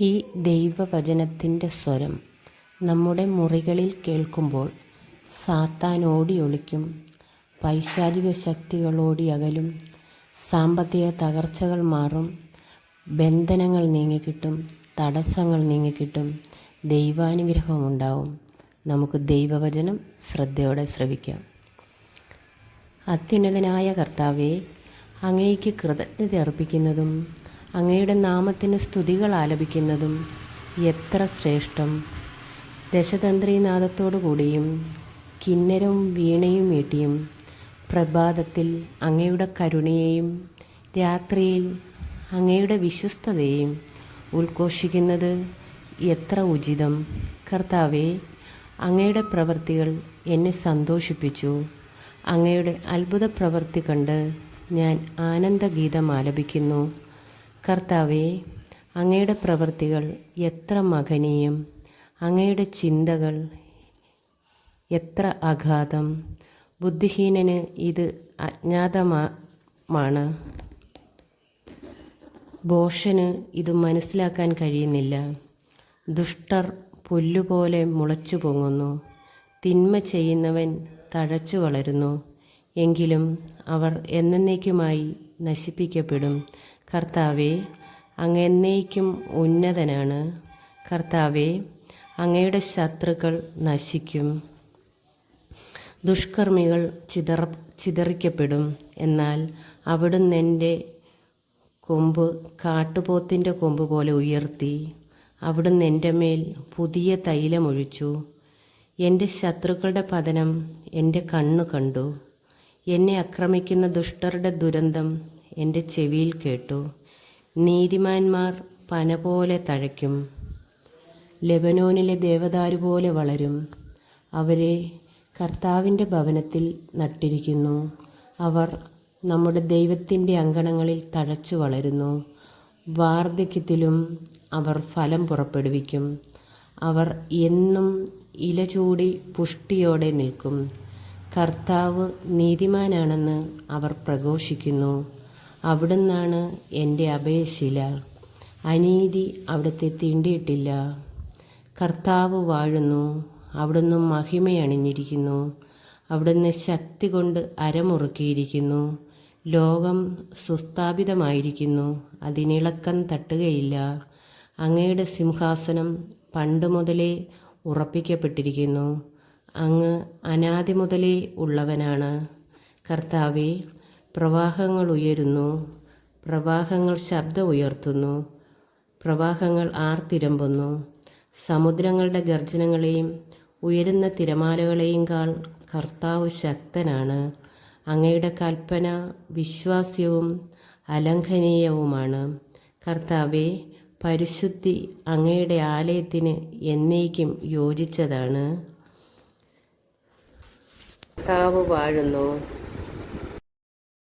ഈ ദൈവവചനത്തിന്റെ സ്വരം നമ്മുടെ മുറികളിൽ കേൾക്കുമ്പോൾ സാത്താൻ ഓടി ഒളിക്കും പൈശാചിക ശക്തികളോടി അകലും സാമ്പത്തിക തകർച്ചകൾ മാറും ബന്ധനങ്ങൾ നീങ്ങിക്കിട്ടും തടസ്സങ്ങൾ നീങ്ങിക്കിട്ടും ദൈവാനുഗ്രഹം ഉണ്ടാവും. നമുക്ക് ദൈവവചനം ശ്രദ്ധയോടെ ശ്രവിക്കാം. അത്യുന്നതനായ കർത്താവെ അങ്ങേക്ക് കൃതജ്ഞത അർപ്പിക്കുന്നതും അങ്ങയുടെ നാമത്തിന് സ്തുതികൾ ആലപിക്കുന്നതും എത്ര ശ്രേഷ്ഠം. ദശതന്ത്രീനാദത്തോടു കൂടിയും കിന്നരവും വീണയും മീട്ടിയും പ്രഭാതത്തിൽ അങ്ങയുടെ കരുണയെയും രാത്രിയിൽ അങ്ങയുടെ വിശ്വസ്തതയെയും ഉദ്ഘോഷിക്കുന്നത് എത്ര ഉചിതം. കർത്താവെ അങ്ങയുടെ പ്രവൃത്തികൾ എന്നെ സന്തോഷിപ്പിച്ചു. അങ്ങയുടെ അത്ഭുത പ്രവൃത്തി കണ്ട് ഞാൻ ആനന്ദഗീതം ആലപിക്കുന്നു. കർത്താവെ അങ്ങയുടെ പ്രവൃത്തികൾ എത്ര മകനീയം അങ്ങയുടെ ചിന്തകൾ എത്ര അഗാധം. ബുദ്ധിഹീനന് ഇത് അജ്ഞാതമാണ് ബോഷന് ഇത് മനസ്സിലാക്കാൻ കഴിയുന്നില്ല. ദുഷ്ടർ പുല്ലുപോലെ മുളച്ചു പൊങ്ങുന്നു. തിന്മ ചെയ്യുന്നവൻ തഴച്ചു വളരുന്നു. എങ്കിലും അവർ എന്നേക്കുമായി നശിപ്പിക്കപ്പെടും. കർത്താവെ അങ്ങ് എന്നേക്കും ഉന്നതനാണ്. കർത്താവെ അങ്ങയുടെ ശത്രുക്കൾ നശിക്കും. ദുഷ്കർമ്മികൾ ചിതറ ചിതറിക്കപ്പെടും. എന്നാൽ അവിടുന്ന് എന്റെ കൊമ്പ് കാട്ടുപോത്തിന്റെ കൊമ്പ് പോലെ ഉയർത്തി. അവിടുന്ന് എന്റെ മേൽ പുതിയ തൈലമൊഴിച്ചു എന്റെ ശത്രുക്കളുടെ പതനം എന്റെ കണ്ണു കണ്ടു. എന്നെ ആക്രമിക്കുന്ന ദുഷ്ടരുടെ ദുരന്തം എന്റെ ചെവിയിൽ കേട്ടു. നീതിമാന്മാർ പന പോലെ തഴയ്ക്കും. ലെബനോനിലെ ദേവദാരു പോലെ വളരും. അവരെ കർത്താവിന്റെ ഭവനത്തിൽ നട്ടിരിക്കുന്നു. അവർ നമ്മുടെ ദൈവത്തിന്റെ അങ്കണങ്ങളിൽ തഴച്ചു വളരുന്നു. വാർദ്ധക്യത്തിലും അവർ ഫലം പുറപ്പെടുവിക്കും. അവർ എന്നും ഇല ചൂടി പുഷ്ടിയോടെ നിൽക്കും. കർത്താവ് നീതിമാനാണെന്ന് അവർ പ്രഘോഷിക്കുന്നു. അവിടുന്നാണ് എന്റെ അഭയശില. അനീതി അവിടുത്തെ തീണ്ടിയിട്ടില്ല. കർത്താവ് വാഴുന്നു. അവിടുന്ന് മഹിമയണിഞ്ഞിരിക്കുന്നു അവിടുന്ന് ശക്തി കൊണ്ട് അരമുറുക്കിയിരിക്കുന്നു. ലോകം സുസ്ഥാപിതമായിരിക്കുന്നു. അതിനിളക്കം തട്ടുകയില്ല. അങ്ങയുടെ സിംഹാസനം പണ്ട് മുതലേ ഉറപ്പിക്കപ്പെട്ടിരിക്കുന്നു. അങ്ങ് അനാദി മുതലേ ഉള്ളവനാണ്. കർത്താവെ പ്രവാഹങ്ങൾ ഉയരുന്നു പ്രവാഹങ്ങൾ ശബ്ദം ഉയർത്തുന്നു പ്രവാഹങ്ങൾ ആർത്തിരമ്പുന്നു. സമുദ്രങ്ങളുടെ ഗർജനങ്ങളെയും ഉയരുന്ന തിരമാലകളെയും കാൾ കർത്താവ് ശക്തനാണ്. അങ്ങയുടെ കൽപ്പന വിശ്വാസ്യവും അലംഘനീയവുമാണ്. കർത്താവെ പരിശുദ്ധി അങ്ങയുടെ ആലയത്തിന് എന്നേക്കും യോജിച്ചതാണ്. കർത്താവ് വാഴുന്നു.